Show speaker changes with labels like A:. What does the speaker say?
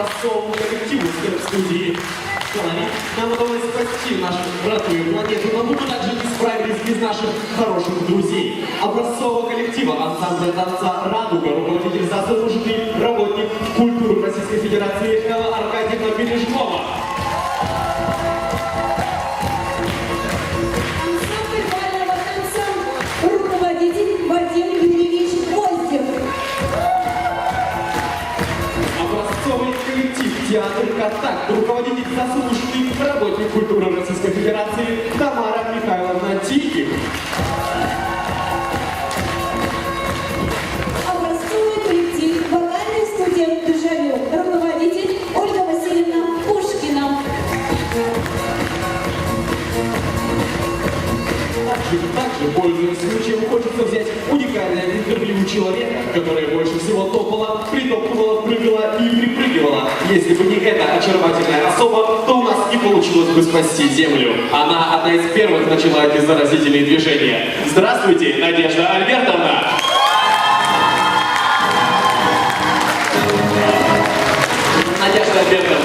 A: образцовому коллективу студии. Нам удалось спасти нашу родную планету, но мы также не справились без наших хороших друзей. Образцового коллектива ансамбля танца «Радуга», руководитель заслуженный коллектив театр «Контакт», руководитель заслуженный работник культуры Российской Федерации Тамара Михайловна Тихих.
B: Образцовый коллектив. Вокальный студент Дежавю. Руководитель Ольга Васильевна Пушкина.
A: Также, также, пользуясь случаем, хочется взять уникальное интервью человека, которое больше всего топало, притопывало, прыгало. Если бы не эта очаровательная особа, то у нас не получилось бы спасти Землю. Она одна из первых начала эти заразительные движения. Здравствуйте, Надежда Альбертовна! Надежда Альбертовна.